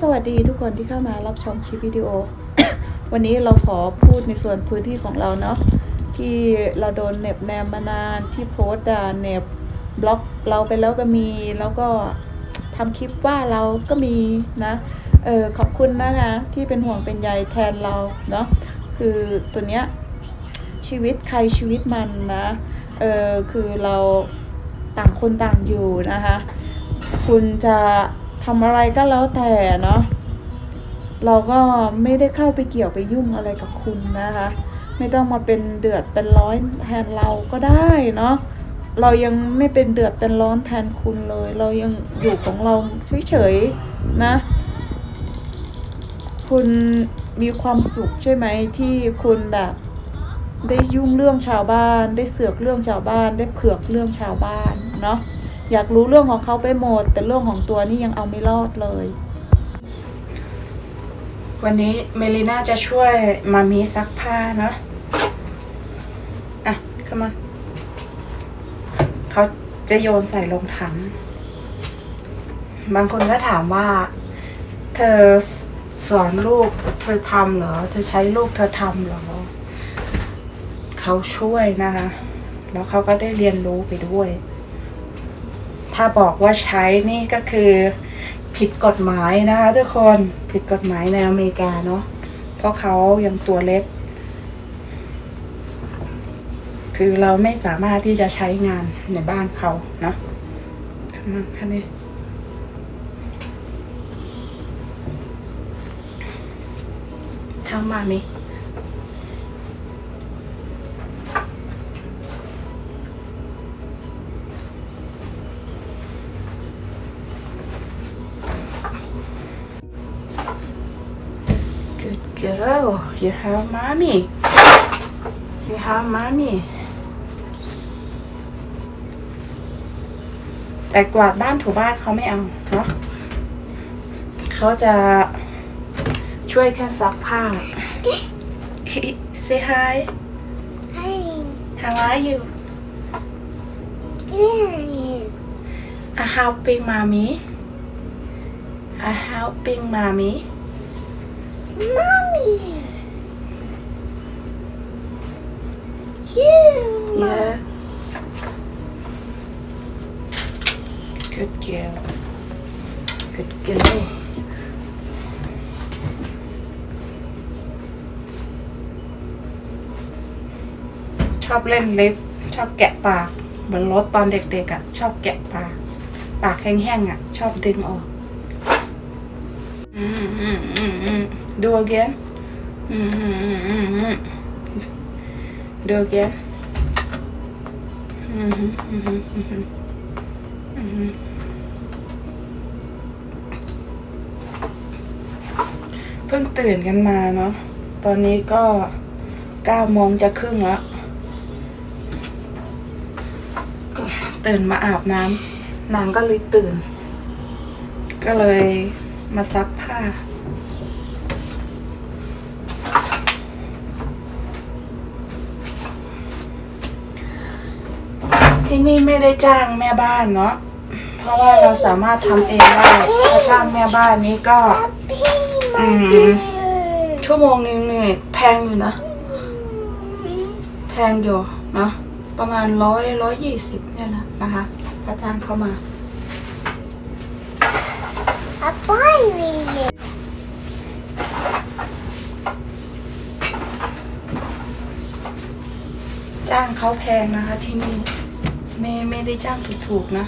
สวัสดีทุกคนที่เข้ามารับชมคลิปวิดีโอ วันนี้เราขอพูดในส่วนพื้นที่ของเราเนาะที่เราโดนเน็บแนมมานานที่โพสต์ด่าเน็บบล็อกเราไปแล้วก็มีแล้วก็ทำคลิปว่าเราก็มีนะเออขอบคุณนะคะที่เป็นห่วงเป็นใยแทนเราเนาะคือตัวเนี้ยชีวิตใครชีวิตมันนะเออคือเราต่างคนต่างอยู่นะคะ คุณจะ ทำอะไรก็แล้วแต่เนาะเราก็ไม่ได้เข้าไปเกี่ยวไปยุ่งอะไรกับคุณนะคะ ไม่ต้องมาเป็นเดือดเป็นร้อนแทนเราก็ได้เนาะเรายังไม่เป็นเดือดเป็นร้อนแทนคุณเลย เรายังอยู่ของเราเฉยๆนะ คุณมีความสุขใช่ไหมที่คุณแบบได้ยุ่งเรื่องชาวบ้าน ได้เสือกเรื่องชาวบ้าน ได้เผือกเรื่องชาวบ้านเนาะ อยากรู้เรื่องของเขาไปหมด แต่เรื่องของตัวนี่ยังเอาไม่รอดเลย วันนี้เมลิน่าจะช่วยมามีซักผ้าเนอะอะเข้ามาเขาจะโยนใส่ลงถัง บางคนก็ถามว่า เธอสอนลูกเธอทำเหรอ เธอใช้ลูกเธอทำเหรอ เขาช่วยนะคะ แล้วเขาก็ได้เรียนรู้ไปด้วย ถ้าบอกว่าใช้นี่ก็คือผิดกฎหมายนะคะ ทุกคนผิดกฎหมายในอเมริกาเนาะเพราะเขายังตัวเล็ก คือเราไม่สามารถที่จะใช้งานในบ้านเขาเนาะขมคันนี้ทำมาไหม You have mommy. You have mommy. แต่กวาดบ้านถูบ้านเขาไม่เอาเนาะเขาจะช่วยแค่ซักผ้า Say hi. Hi. How are you? Yeah. I helping mommy. I helping mommy. Mommy. Yeah. Good girl. Good girl. ชอบเล่นเล็บ ชอบแกะปากเหมือนรถตอนเด็กๆอะ่ะ ชอบแกะปาก ปากแห้งๆอะ่ะ ชอบดึงออกอืมอืมอืมอืมดู again อืมอืมอืมอืม อืม Do again. Mhm, mhm, mhm. Mhm. เพิ่งตื่นกันมาเนาะ ตอนนี้ก็เก้าโมงจะครึ่งแล้ว ตื่นมาอาบน้ำนางก็เลยตื่น ก็เลยมาซักผ้า ที่นี่ไม่ได้จ้างแม่บ้านเนาะ เพราะว่าเราสามารถทำเองได้ถ้าจ้างแม่บ้านนี้ก็ อืม ชั่วโมงนึงเนี่ยแพงอยู่นะ แพงอยู่เนาะ ประมาณร้อยร้อยยี่สิบเนี่ยนะนะคะ ถ้าจ้างเข้ามาจ้างเขาแพงนะคะที่นี่ ไม่ไม่ได้จ้างถูกๆนะ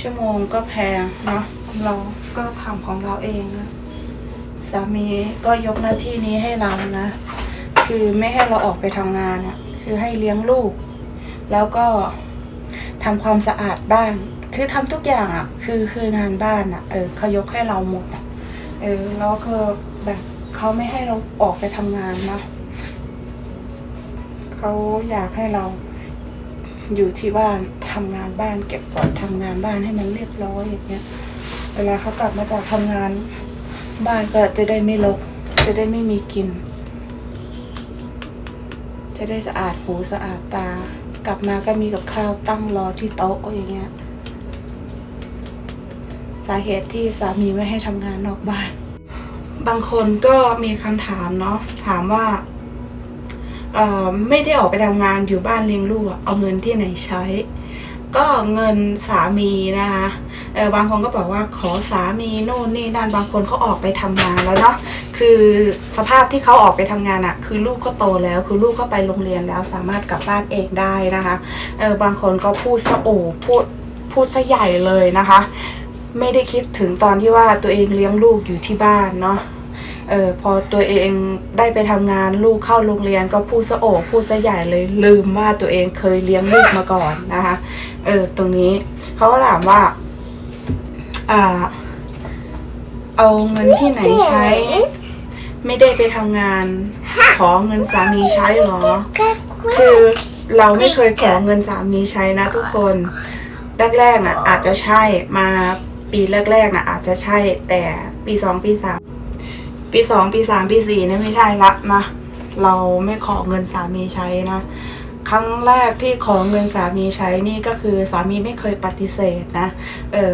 ชั่วโมงก็แพงเนาะเราก็ทำของเราเองนะสามีก็ยกหน้าที่นี้ให้เรานะ คือไม่ให้เราออกไปทำงานอะคือให้เลี้ยงลูก แล้วก็ทำความสะอาดบ้าน คือทำทุกอย่างอะคือคืองานบ้านอะเออเขายกให้เราหมดอะเออแล้วก็แบบเขาไม่ให้เราออกไปทำงานนะเขาอยากให้เรา อยู่ที่บ้านทำงานบ้าน เก็บกวาดทำงานบ้านให้มันเรียบร้อยอย่างเงี้ย เวลาเขากลับมาจากทำงาน บ้านก็จะได้ไม่รกจะได้ไม่มีกิน จะได้สะอาดหูสะอาดตา กลับมาก็มีกับข้าวตั้งรอที่โต๊ะอย่างเงี้ยสาเหตุที่สามีไม่ให้ทำงานนอกบ้าน บางคนก็มีคำถามเนาะถามว่า ไม่ได้ออกไปทำงานอยู่บ้านเลี้ยงลูกเอาเงินที่ไหนใช้ ก็เงินสามีนะคะเออบางคนก็บอกว่าขอสามีโน่นนี่นั่นบางคนเขาออกไปทำงานแล้วเนาะคือสภาพที่เขาออกไปทำงานอะคือลูกก็โตแล้ว คือลูกก็ไปโรงเรียนแล้วสามารถกลับบ้านเองได้นะคะเออบางคนก็พูดสะโอพูดพูดซะใหญ่เลยนะคะ ไม่ได้คิดถึงตอนที่ว่าตัวเองเลี้ยงลูกอยู่ที่บ้านเนาะ เออพอตัวเองได้ไปทำงานลูกเข้าโรงเรียนก็พูดสะโอกพูดซะใหญ่เลยลืมว่าตัวเองเคยเลี้ยงลูกมาก่อนนะคะเออตรงนี้เขาก็ถามว่าอ่า เอาเงินที่ไหนใช้ ไม่ได้ไปทำงาน ขอเงินสามีใช้เหรอ คือเราไม่เคยขอเงินสามีใช้นะทุกคนแรกๆน่ะอาจจะใช่มาปีแรกๆน่ะอาจจะใช่แต่ปีสองปีสาม ปีสองปีสามปีสี่เนี่ยไม่ใช่ละนะ เราไม่ขอเงินสามีใช้นะ ครั้งแรกที่ขอเงินสามีใช้นี่ก็คือสามีไม่เคยปฏิเสธนะ เออ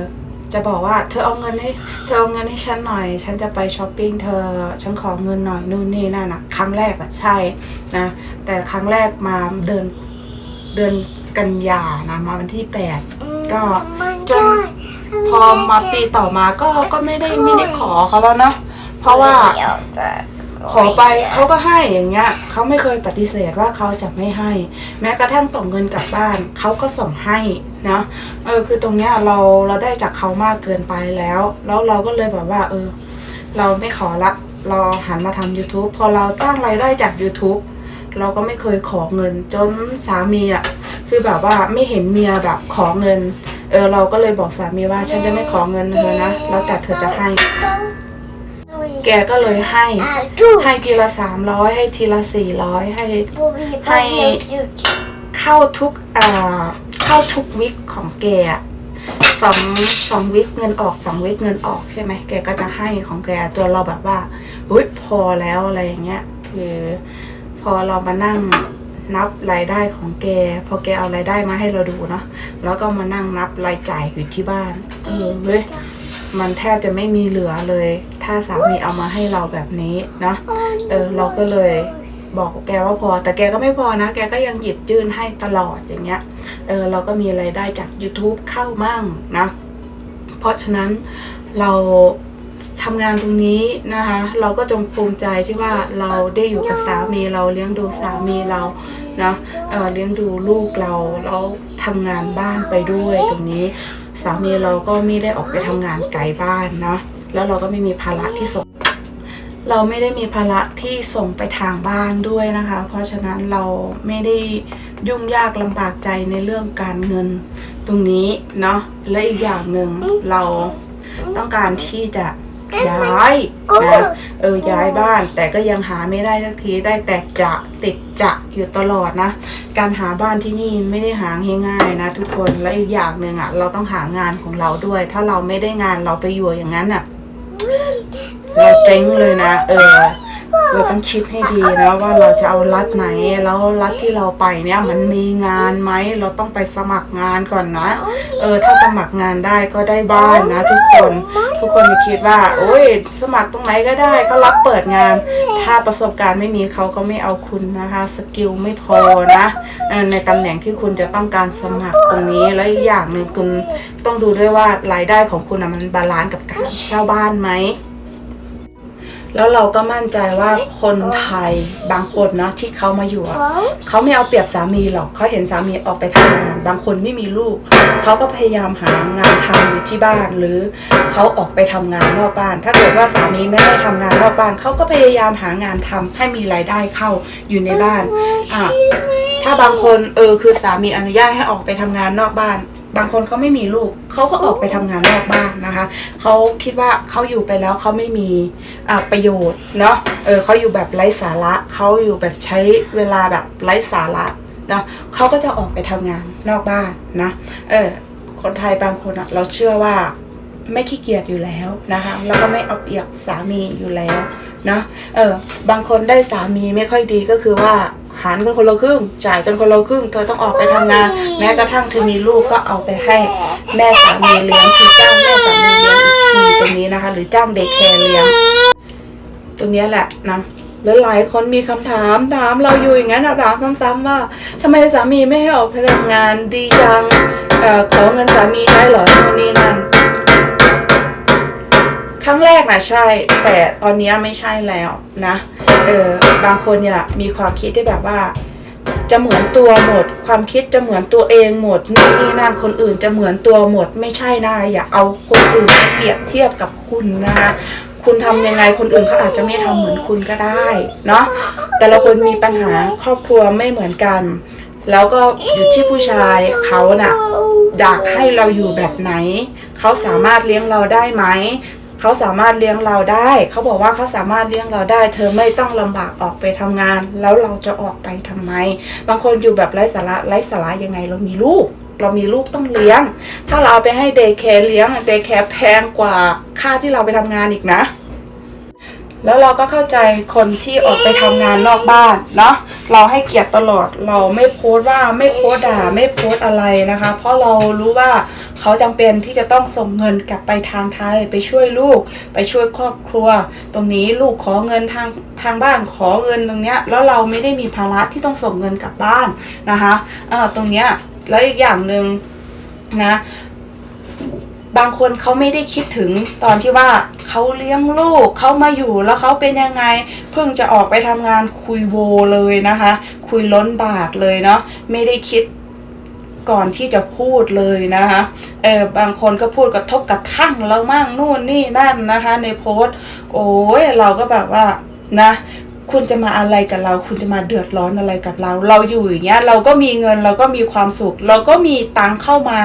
จะบอกว่าเธอเอาเงินให้เธอเอาเงินให้ฉันหน่อย ฉันจะไปช้อปปิ้งเธอฉันขอเงินหน่อยนู่นนี่นั่นนะครั้งแรกอะใช่นะ แต่ครั้งแรกมาเดินเดือนกันยานะมาวันที่แปดก็จนพอมาปีต่อมาก็ก็ไม่ได้ไม่ได้ขอเขาแล้วเนาะ เพราะว่าขอไปเขาก็ให้อย่างเงี้ยเขาไม่เคยปฏิเสธว่าเขาจะไม่ให้ แม้กระทั่งส่งเงินกลับบ้านเขาก็ส่งให้นะเออคือตรงเนี้ยเราเราได้จากเขามากเกินไปแล้ว แล้วเราก็เลยแบบว่า เออ เราไม่ขอละ เราหันมาทำ YouTube พอเราสร้างรายได้จาก YouTube เราก็ไม่เคยขอเงินจนสามีอะคือแบบว่าไม่เห็นเมียแบบขอเงิน เออเราก็เลยบอกสามีว่าฉันจะไม่ขอเงินเธอนะแล้วแต่เธอจะให้ แกก็เลยให้ให้ทีละสามร้อยให้ทีละสี่ร้อยให้ให้เข้าทุกอ่าเข้าทุกวิกของแกอะสองสองวิกเงินออกสองวิกเงินออกใช่ไหมแกก็จะให้ของแกจนเราแบบว่าอุ้ยพอแล้วอะไรอย่างเงี้ยคือพอเรามานั่งนับรายได้ของแก พอแกเอารายได้มาให้เราดูเนาะแล้วก็มานั่งนับรายจ่ายอยู่ที่บ้านเออเว้ย มันแทบจะไม่มีเหลือเลย ถ้าสามีเอามาให้เราแบบนี้เนาะเออเราก็เลยบอกแกว่าพอ แต่แกก็ไม่พอนะ แกก็ยังหยิบยื่นให้ตลอดอย่างเงี้ยเออเราก็มีรายได้จาก YouTube เข้ามั่งนะเพราะฉะนั้นเราทำงานตรงนี้นะคะ เราก็จงภูมิใจที่ว่าเราได้อยู่กับสามีเราเลี้ยงดูสามีเรานะเออเลี้ยงดูลูกเราแล้วทำงานบ้านไปด้วยตรงนี้ สามีเราก็ไม่ได้ออกไปทำงานไกลบ้านนะแล้วเราก็ไม่มีภาระที่ส่ง เราไม่ได้มีภาระที่ส่งไปทางบ้านด้วยนะคะ เพราะฉะนั้นเราไม่ได้ยุ่งยากลำบากใจในเรื่องการเงินตรงนี้เนาะและอีกอย่างหนึ่งเราต้องการที่จะ ย้ายนะเออย้ายบ้าน แต่ก็ยังหาไม่ได้สักทีได้แต่จะติดจะอยู่ตลอดนะ การหาบ้านที่นี่ไม่ได้หาง่ายๆนะ ทุกคนและอีกอย่างหนึ่งอะเราต้องหางานของเราด้วย ถ้าเราไม่ได้งานเราไปอยู่อย่างนั้นอะ เราเจ๊งเลยนะ เออ เราต้องคิดให้ดีนะว่าเราจะเอารัฐไหน แล้วรัฐที่เราไปเนี่ยมันมีงานไหมเราต้องไปสมัครงานก่อนนะ เออถ้าสมัครงานได้ก็ได้บ้านนะ ทุกคนทุกคนอย่าคิดว่า โอ้ยสมัครตรงไหนก็ได้ ก็รับเปิดงาน ถ้าประสบการณ์ไม่มีเขาก็ไม่เอาคุณนะคะ สกิลไม่พอนะในตำแหน่งที่คุณจะต้องการสมัครตรงนี้และอีกอย่างหนึ่งคุณต้องดูด้วยว่ารายได้ของคุณมันบาลานซ์กับการเช่าบ้านไหม แล้วเราก็มั่นใจว่าคนไทยบางคนเนาะที่เขามาอยู่อะเขาไม่เอาเปรียบสามีหรอกเขาเห็นสามีออกไปทำงาน บางคนไม่มีลูกเขาก็พยายามหางานทำอยู่ที่บ้าน หรือเขาออกไปทำงานนอกบ้าน ถ้าเกิดว่าสามีไม่ได้ทำงานนอกบ้านเขาก็พยายามหางานทำให้มีรายได้เข้าอยู่ในบ้านอะถ้าบางคนเออคือสามีอนุญาตให้ออกไปทำงานนอกบ้าน บางคนเขาไม่มีลูกเขาก็ออกไปทำงานนอกบ้านนะคะเขาคิดว่าเขาอยู่ไปแล้วเขาไม่มีประโยชน์เนาะเออเขาอยู่แบบไร้สาระเขาอยู่แบบใช้เวลาแบบไร้สาระนะเขาก็จะออกไปทำงานนอกบ้านนะเออคนไทยบางคนอะเราเชื่อว่าไม่ขี้เกียจอยู่แล้วนะคะแล้วก็ไม่เอาเปรียบสามีอยู่แล้วนะเออบางคนได้สามีไม่ค่อยดีก็คือว่า หารกันคนละครึ่งจ่ายกันคนละครึ่งเธอต้องออกไปทำงาน แม้กระทั่งเธอมีลูกก็เอาไปให้แม่สามีเลี้ยงคือจ้างแม่สามีเลี้ยงอีกทีตรงนี้นะคะ หรือจ้างเดย์แคร์เลี้ยงรงเนี้ยแหละนะแล้วหลายคนมีคำถามถามเราอยู่อย่างนั้นอะถามซ้ำๆว่าทำไมสามีไม่ให้ออกไปทำงานดีจังเออขอเงินสามีได้เหรอนู่นนี่นั่น ครั้งแรกนะใช่ แต่ตอนนี้ไม่ใช่แล้วนะ เออบางคนเนี่ยมีความคิดที่แบบว่า จะเหมือนตัวหมด ความคิดจะเหมือนตัวเองหมดนู่นนี่นั่นคนอื่นจะเหมือนตัวหมดไม่ใช่นะอย่าเอาคนอื่นมาเปรียบเทียบกับคุณนะคะคุณทำยังไงคนอื่นเขาอาจจะไม่ทำเหมือนคุณก็ได้เนาะแต่ละคนมีปัญหาครอบครัวไม่เหมือนกัน แล้วก็อยู่ที่ผู้ชายเขาน่ะอยากให้เราอยู่แบบไหน เขาสามารถเลี้ยงเราได้ไหม เขาสามารถเลี้ยงเราได้ เขาบอกว่าเขาสามารถเลี้ยงเราได้ เธอไม่ต้องลำบากออกไปทำงาน แล้วเราจะออกไปทำไม บางคนอยู่แบบไร้สาระไร้สาระยังไงเรามีลูก เรามีลูกต้องเลี้ยง ถ้าเราไปให้เดย์แคร์เลี้ยงเดย์แคร์แพงกว่าค่าที่เราไปทำงานอีกนะแล้วเราก็เข้าใจคนที่ออกไปทำงานนอกบ้านเนาะเราให้เกียรติตลอดเราไม่โพสต์ว่าไม่โพสต์ด่าไม่โพสต์อะไรนะคะ เพราะเรารู้ว่าเขาจำเป็นที่จะต้องส่งเงินกลับไปทางไทยไปช่วยลูก ไปช่วยครอบครัว ตรงนี้ลูกขอเงินทางทางบ้านขอเงินตรงเนี้ยแล้วเราไม่ได้มีภาระที่ต้องส่งเงินกลับบ้านนะคะเออตรงเนี้ยแล้วอีกอย่างหนึ่งนะบางคนเขาไม่ได้คิดถึงตอนที่ว่าเขาเลี้ยงลูกเขามาอยู่แล้วเขาเป็นยังไง เพิ่งจะออกไปทำงานคุยโวเลยนะคะ คุยล้นบาทเลยเนาะไม่ได้คิด ก่อนที่จะพูดเลยนะคะเออบางคนก็พูดกระทบกระทั่งเรามั่งนู่นนี่นั่นนะคะ ในโพสต์โอ้ยเราก็แบบว่านะคุณจะมาอะไรกับเรา คุณจะมาเดือดร้อนอะไรกับเรา เราอยู่อย่างเงี้ย เราก็มีเงิน เราก็มีความสุข เราก็มีตังเข้ามา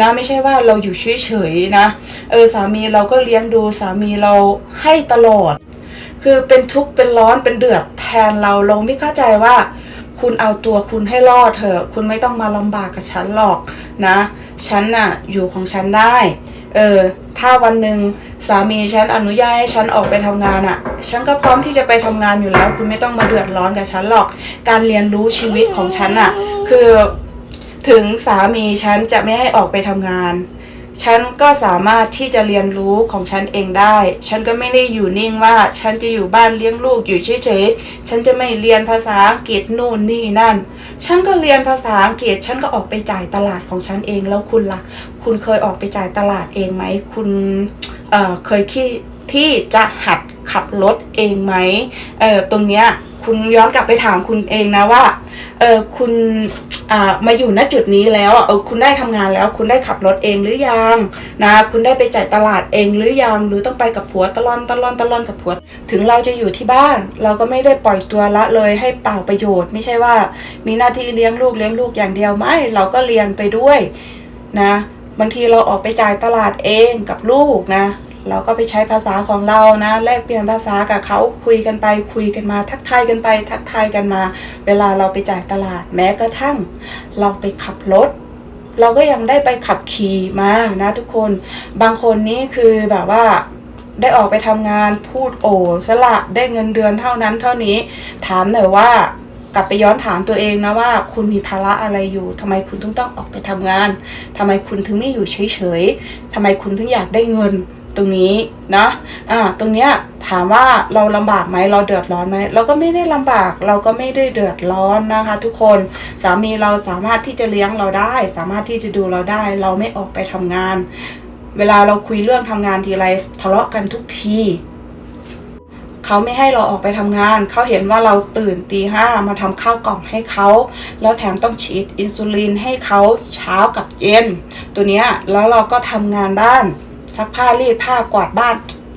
นะ ไม่ใช่ว่าเราอยู่เฉยๆนะ เออสามีเราก็เลี้ยงดูสามีเราให้ตลอด คือเป็นทุกข์เป็นร้อนเป็นเดือดแทนเรา เราไม่เข้าใจว่า คุณเอาตัวคุณให้รอดเถอะ คุณไม่ต้องมาลำบากกับฉันหรอกนะ ฉันน่ะอยู่ของฉันได้ เออ ถ้าวันหนึ่งสามีฉันอนุญาตให้ฉันออกไปทำงานอะ่ะ ฉันก็พร้อมที่จะไปทำงานอยู่แล้ว คุณไม่ต้องมาเดือดร้อนกับฉันหรอก การเรียนรู้ชีวิตของฉันอะ่ะ คือถึงสามีฉันจะไม่ให้ออกไปทำงาน ฉันก็สามารถที่จะเรียนรู้ของฉันเองได้ ฉันก็ไม่ได้อยู่นิ่งว่า ฉันจะอยู่บ้านเลี้ยงลูกอยู่เฉยๆ ฉันจะไม่เรียนภาษาอังกฤษนู่นนี่นั่น ฉันก็เรียนภาษาอังกฤษ ฉันก็ออกไปจ่ายตลาดของฉันเอง แล้วคุณล่ะ คุณเคยออกไปจ่ายตลาดเองไหม คุณ เอ่อ เคยขี้ ที่จะหัดขับรถเองไหมเออตรงเนี้ยคุณย้อนกลับไปถามคุณเองนะว่าเออคุณอ่ามาอยู่ณจุดนี้แล้วเออคุณได้ทำงานแล้ว คุณได้ขับรถเองหรือยังนะคุณได้ไปจ่ายตลาดเองหรือยังหรือต้องไปกับผัวตลอนตลอนตลอนกับผัว ถึงเราจะอยู่ที่บ้าน เราก็ไม่ได้ปล่อยตัวละเลยให้เปล่าประโยชน์ ไม่ใช่ว่า มีหน้าที่เลี้ยงลูกเลี้ยงลูกอย่างเดียวไม่เราก็เรียนไปด้วยนะบางทีเราออกไปจ่ายตลาดเองกับลูกนะ เราก็ไปใช้ภาษาของเรานะแลกเปลี่ยนภาษากับเขาคุยกันไปคุยกันมา ทักทายกันไป ทักทายกันมา เวลาเราไปจ่ายตลาดแม้กระทั่ง เราไปขับรถ เราก็ยังได้ไปขับขี่มานะทุกคนบางคนนี่คือแบบว่าได้ออกไปทำงานพูดโอ้สละได้เงินเดือนเท่านั้นเท่านี้ ถามหน่อยว่ากลับไปย้อนถามตัวเองนะว่า คุณมีภาระอะไรอยู่ทำไมคุณต้องต้องออกไปทำงานทำไมคุณถึงไม่อยู่เฉยๆทำไมคุณถึงอยากได้เงิน ตรงนี้นะอ่าตรงเนี้ยถามว่าเราลำบากไหมเราเดือดร้อนไหมเราก็ไม่ได้ลำบากเราก็ไม่ได้เดือดร้อนนะคะ ทุกคนสามีเราสามารถที่จะเลี้ยงเราได้ สามารถที่จะดูเราได้ เราไม่ออกไปทำงาน เวลาเราคุยเรื่องทำงานทีไรทะเลาะกันทุกทีเขาไม่ให้เราออกไปทำงาน เขาเห็นว่าเราตื่นตีห้ามาทำข้าวกล่องให้เขา แล้วแถมต้องฉีดอินซูลินให้เขาเช้ากับเย็น ตัวเนี้ยแล้วเราก็ทำงานบ้าน ซักผ้ารีดผ้ากวาดบ้าน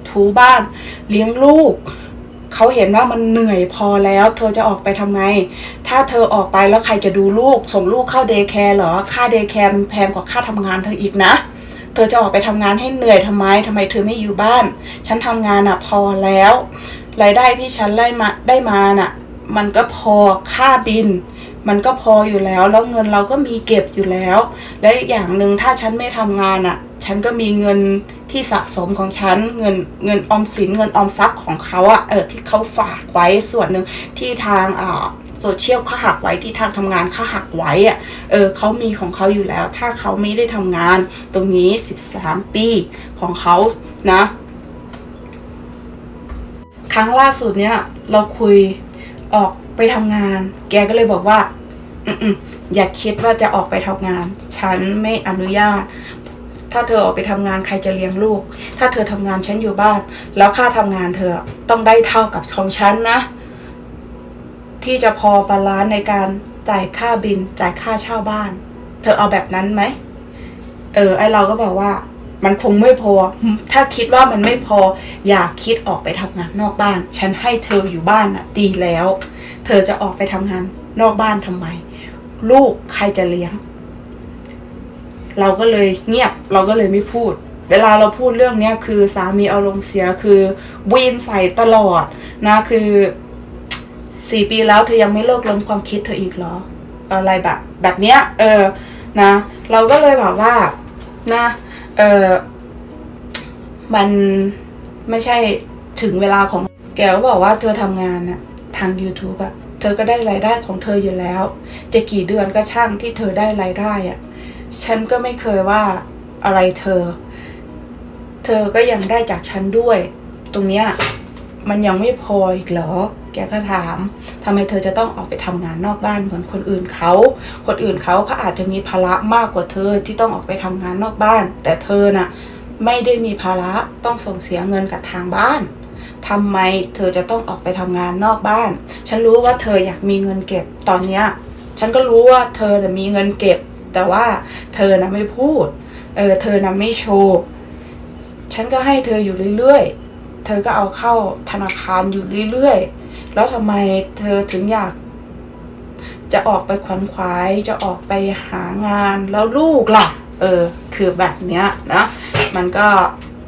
ถูบ้าน เลี้ยงลูกเขาเห็นว่ามันเหนื่อยพอแล้ว เธอจะออกไปทำไงถ้าเธอออกไปแล้วใครจะดูลูก ส่งลูกเข้าเดย์แคร์เหรอ ค่าเดย์แคร์มันแพงกว่าค่าทำงานเธออีกนะ เธอจะออกไปทำงานให้เหนื่อยทำไมทำไมเธอไม่อยู่บ้าน ฉันทำงานอะพอแล้ว รายได้ที่ฉันได้มาได้มาน่ะ มันก็พอค่าบิน มันก็พออยู่แล้ว แล้วเงินเราก็มีเก็บอยู่แล้ว และอีกอย่างหนึ่งถ้าฉันไม่ทำงานอะ ฉันก็มีเงินที่สะสมของฉันเงินเงินออมสินเงินออมทรัพย์ของเขาอะเออที่เขาฝากไว้ส่วนหนึ่งที่ทางอ่าโซเชียลเขาหักไว้ที่ทางทำงานเขาหักไว้อะเออเขามีของเขาอยู่แล้ว ถ้าเขาไม่ได้ทำงานตรงนี้ 13 ปีของเขานะ ครั้งล่าสุดเนี้ยเราคุยออกไปทำงาน แกก็เลยบอกว่า อืมอย่าคิดว่าจะออกไปทำงาน ฉันไม่อนุญาต ถ้าเธอออกไปทำงานใครจะเลี้ยงลูก ถ้าเธอทำงานฉันอยู่บ้าน แล้วค่าทำงานเธอต้องได้เท่ากับของฉันนะ ที่จะพอบาลานซ์ในการจ่ายค่าบินจ่ายค่าเช่าบ้าน เธอเอาแบบนั้นไหม เออ ไอเราก็บอกว่า มันคงไม่พอ ถ้าคิดว่ามันไม่พอ อย่าคิดออกไปทำงานนอกบ้าน ฉันให้เธออยู่บ้านน่ะ ดีแล้ว เธอจะออกไปทำงานนอกบ้านทำไม ลูกใครจะเลี้ยง เราก็เลยเงียบเราก็เลยไม่พูด เวลาเราพูดเรื่องเนี้ยคือสามีอารมณ์เสียคือวีนใส่ตลอดนะคือสี่ปีแล้วเธอยังไม่เลิกล้มความคิดเธออีกเหรอ อะไรแบบ แบบเนี้ยเออนะ เราก็เลยแบบว่านะเออมันไม่ใช่ถึงเวลาของแกก็บอกว่าเธอทำงานนะทาง YouTube อะเธอก็ได้รายได้ของเธออยู่แล้ว จะกี่เดือนก็ช่างที่เธอได้รายได้อะ ฉันก็ไม่เคยว่าอะไรเธอ เธอก็ยังได้จากฉันด้วย ตรงเนี้ยมันยังไม่พออีกเหรอ แกก็ถามทำไมเธอจะต้องออกไปทำงานนอกบ้านเหมือนคนอื่นเขา คนอื่นเขาเขาอาจจะมีภาระมากกว่าเธอที่ต้องออกไปทำงานนอกบ้าน แต่เธอน่ะ ไม่ได้มีภาระต้องส่งเสียเงินกับทางบ้านทำไมเธอจะต้องออกไปทำงานนอกบ้าน ฉันรู้ว่าเธออยากมีเงินเก็บตอนเนี้ย ฉันก็รู้ว่าเธอน่ะมีเงินเก็บ แต่ว่าเธอน่ะไม่พูด เออ เธอน่ะไม่โชว์ ฉันก็ให้เธออยู่เรื่อยๆ เธอก็เอาเข้าธนาคารอยู่เรื่อยๆ แล้วทำไมเธอถึงอยาก จะออกไปขวนขวาย จะออกไปหางาน แล้วลูกล่ะ เออ คือแบบเนี้ยนะ มันก็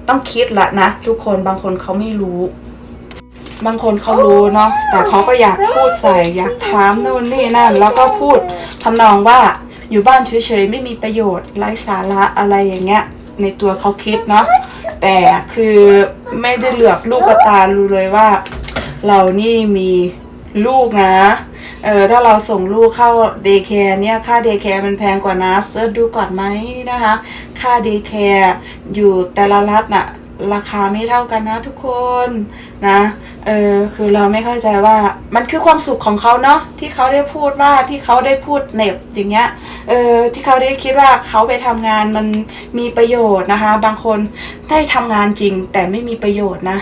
ต้องคิดละนะทุกคน บางคนเขาไม่รู้บางคนเขารู้เนาะแต่เขาก็อยากพูดใส่อยากถามนู่นนี่นั่น แล้วก็พูดทำนองว่า อยู่บ้านเฉยๆไม่มีประโยชน์ไร้สาระอะไรอย่างเงี้ย ในตัวเขาคิดเนาะแต่คือไม่ได้เหลือกลูกกระตารู้เลยว่า เรานี่มีลูกนะ เออถ้าเราส่งลูกเข้าเดย์แคร์เนี่ยค่าเดย์แคร์มันแพงกว่านะเสิร์ชดูก่อนไหมนะคะ ค่าเดย์แคร์อยู่แต่ละรัฐน่ะ ราคาไม่เท่ากันนะทุกคนนะ เออคือเราไม่เข้าใจว่ามันคือความสุขของเขาเนาะที่เขาได้พูดว่าที่เขาได้พูดเหน็บอย่างเงี้ยเออที่เขาได้คิดว่าเขาไปทำงานมันมีประโยชน์นะคะ บางคนได้ทำงานจริงแต่ไม่มีประโยชน์นะ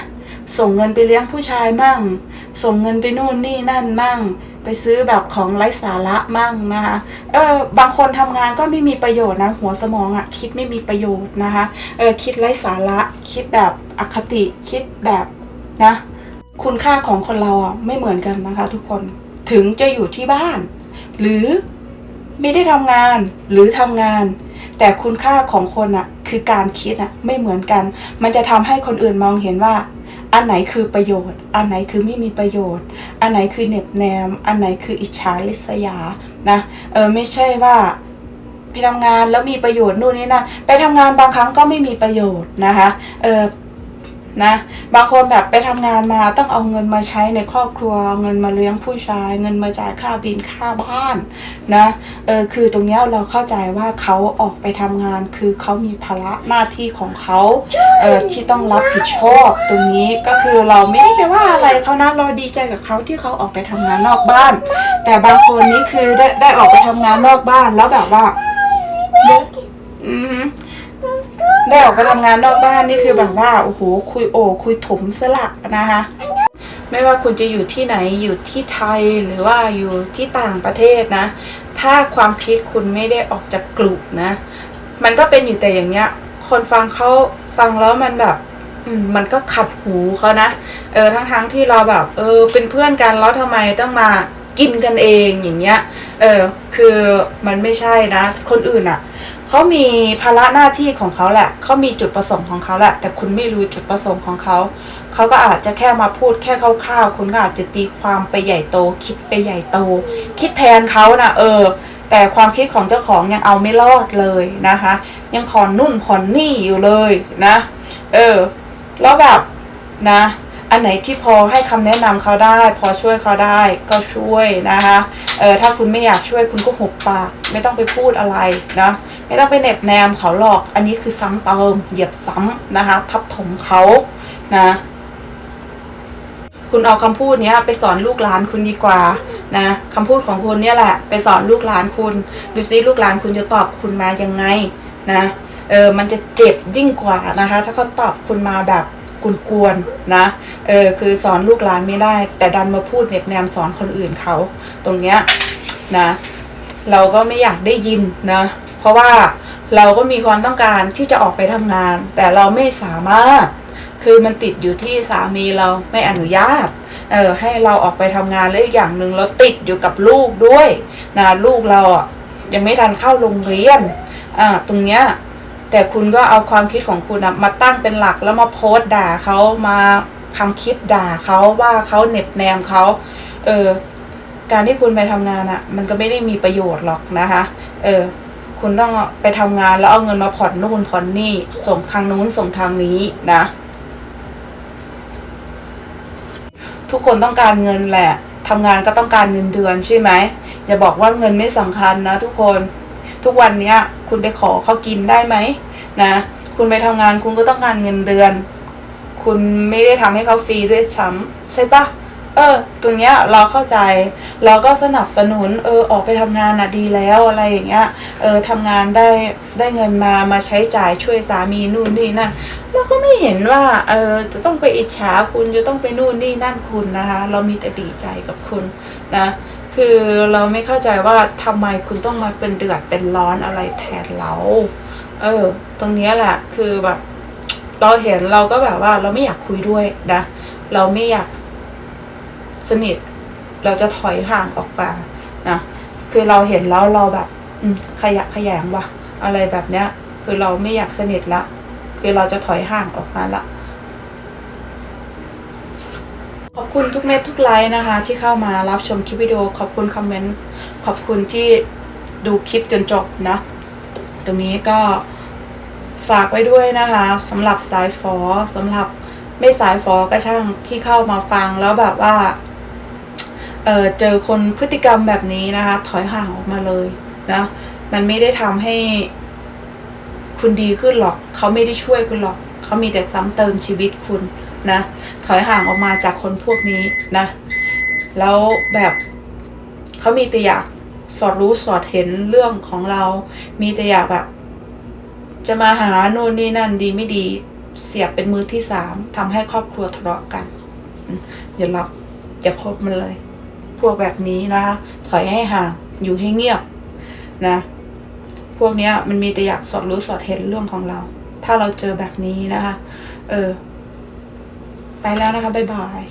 ส่งเงินไปเลี้ยงผู้ชายมั่ง ส่งเงินไปนู่นนี่นั่นมั่ง ไปซื้อแบบของไร้สาระมั่งนะคะเออบางคนทำงานก็ไม่มีประโยชน์นะหัวสมองอะคิดไม่มีประโยชน์นะคะเออคิดไร้สาระคิดแบบอคติคิดแบบนะคุณค่าของคนเราอะไม่เหมือนกันนะคะทุกคนถึงจะอยู่ที่บ้าน หรือไม่ได้ทำงานหรือทำงาน แต่คุณค่าของคนอะคือการคิดอะไม่เหมือนกัน มันจะทำให้คนอื่นมองเห็นว่า อันไหนคือประโยชน์ อันไหนคือไม่มีประโยชน์ อันไหนคือเหน็บแนม อันไหนคืออิจฉาริษยา นะ เออไม่ใช่ว่าไปทำงานแล้วมีประโยชน์นู่นนี่นั่นไปทำงานบางครั้งก็ไม่มีประโยชน์นะคะ เออ นะบางคนแบบไปทำงานมาต้องเอาเงินมาใช้ในครอบครัวเอาเงินมาเลี้ยงผู้ชาย เงินมาจ่ายค่าบินค่าบ้านนะเออคือตรงเนี้ยเราเข้าใจว่าเขาออกไปทำงานคือเขามีภาระหน้าที่ของเขาเออที่ต้องรับผิดชอบตรงนี้ก็คือเราไม่ได้ไปว่าอะไรเขานะเราดีใจกับเขาที่เขาออกไปทำงานนอกบ้าน แต่บางคนนี่คือได้ได้ออกไปทำงานนอกบ้านแล้วแบบว่าอือหือ ได้ออกไปทำงานนอกบ้านนี่คือแบบว่าโอ้โหคุยโอคุยถมสลักนะคะ ไม่ว่าคุณจะอยู่ที่ไหนอยู่ที่ไทยหรือว่าอยู่ที่ต่างประเทศนะ ถ้าความคิดคุณไม่ได้ออกจากกลุ่มนะ มันก็เป็นอยู่แต่อย่างเนี้ย คนฟังเขาฟังแล้วมันแบบมันก็ขัดหูเขานะ เออ ทั้งทั้งๆที่เราแบบ เออ เป็นเพื่อนกันแล้วทำไมต้องมากินกันเองอย่างเงี้ย เออ คือมันไม่ใช่นะ คนอื่นอะ่ะ เขามีภาระหน้าที่ของเขาแหละ เขามีจุดประสงค์ของเขาแหละ แต่คุณไม่รู้จุดประสงค์ของเขา เขาก็อาจจะแค่มาพูดแค่คร่าวๆ คุณก็อาจจะตีความไปใหญ่โต คิดไปใหญ่โต คิดแทนเขานะเออ แต่ความคิดของเจ้าของยังเอาไม่รอดเลยนะคะ ยังผ่อนนุ่นผ่อนนี่อยู่เลยนะ เออ แล้วแบบนะ อันไหนที่พอให้คำแนะนำเขาได้ พอช่วยเขาได้ก็ช่วยนะคะเออถ้าคุณไม่อยากช่วยคุณก็หุบปาก ไม่ต้องไปพูดอะไรนะไม่ต้องไปเน็บแนมเขาหรอก อันนี้คือซ้ำเติมเหยียบซ้ำนะคะ ทับถมเขานะคุณเอาคำพูดเนี้ยไปสอนลูกหลานคุณดีกว่านะคำพูดของคุณเนี่ยแหละ ไปสอนลูกหลานคุณ ดูซิลูกหลานคุณจะตอบคุณมายังไงนะเออมันจะเจ็บยิ่งกว่านะคะ ถ้าเขาตอบคุณมาแบบ กวนๆนะเออคือสอนลูกหลานไม่ได้ แต่ดันมาพูดเน็บแนมสอนคนอื่นเขาตรงเนี้ยนะ เราก็ไม่อยากได้ยินนะ เพราะว่าเราก็มีความต้องการที่จะออกไปทำงาน แต่เราไม่สามารถคือมันติดอยู่ที่สามีเราไม่อนุญาต เออให้เราออกไปทำงานแล้วอีกอย่างหนึ่งเราติดอยู่กับลูกด้วยนะลูกเราอะยังไม่ทันเข้าโรงเรียนอ่าตรงเนี้ย แต่คุณก็เอาความคิดของคุณอะมาตั้งเป็นหลักแล้วมาโพสต์ด่าเขามาทำคลิปด่าเขาว่าเขาเน็บแนมเขาเออการที่คุณไปทำงานอะมันก็ไม่ได้มีประโยชน์หรอกนะคะ เออ คุณต้องไปทำงานแล้วเอาเงินมาผ่อนนู่นผ่อนนี่ส่งทางนู้นส่งทางนี้นะ ทุกคนต้องการเงินแหละทำงานก็ต้องการเงินเดือนใช่ไหมอย่าบอกว่าเงินไม่สำคัญนะทุกคน ทุกวันเนี้ย คุณไปขอเขากินได้ไหมนะ คุณไปทำงานคุณก็ต้องการเงินเดือน คุณไม่ได้ทำให้เขาฟรีด้วยซ้ำใช่ปะเออ ตรงเนี้ยเราเข้าใจ เราก็สนับสนุน เออ ออกไปทำงานน่ะดีแล้วอะไรอย่างเงี้ย เออทำงานได้ได้เงินมามาใช้จ่ายช่วยสามีนู่นนี่นั่นเราก็ไม่เห็นว่า เออจะต้องไปอิจฉาคุณจะต้องไปนู่นนี่นั่นคุณนะคะ เรามีแต่ดีใจกับคุณนะ คือเราไม่เข้าใจว่าทำไมคุณต้องมาเป็นเดือดเป็นร้อนอะไรแทนเรา เออ ตรงนี้แหละคือแบบ เราเห็นเราก็แบบว่าเราไม่อยากคุยด้วยนะ เราไม่อยากสนิท เราจะถอยห่างออกมานะคือเราเห็นแล้วเราแบบ อืมขยะขยงวะอะไรแบบเนี้ย คือเราไม่อยากสนิทละ คือเราจะถอยห่างออกมาละ ข อบคุณทุกเม็ดทุกไลค์นะคะ ที่เข้ามารับชมคลิปวิดีโอ ขอบคุณคอมเมนต์ ขอบคุณที่ดูคลิปจนจบนะ ตรงนี้ก็ฝากไว้ด้วยนะคะสำหรับสายฟอสำหรับไม่สายฟอก็ช่างที่เข้ามาฟังแล้วแบบว่าเออเจอคนพฤติกรรมแบบนี้นะคะ ถอยห่างออกมาเลยนะมันไม่ได้ทำให้คุณดีขึ้นหรอก เขาไม่ได้ช่วยคุณหรอก เขามีแต่ซ้ำเติมชีวิตคุณ นะ ถอยห่างออกมาจากคนพวกนี้นะ แล้วแบบเขามีแต่อยากสอดรู้สอดเห็นเรื่องของเรา มีแต่อยากแบบ จะมาหาโน่นนี่นั่นดีไม่ดีเสียบเป็นมือที่สามทำให้ครอบครัวทะเลาะกัน อย่ารับอย่าคบมันเลย พวกแบบนี้นะคะ ถอยให้ห่าง อยู่ให้เงียบนะ พวกเนี้ยมันมีแต่อยากสอดรู้สอดเห็นเรื่องของเรา ถ้าเราเจอแบบนี้นะคะ เออ ไปแล้วนะคะบ๊ายบาย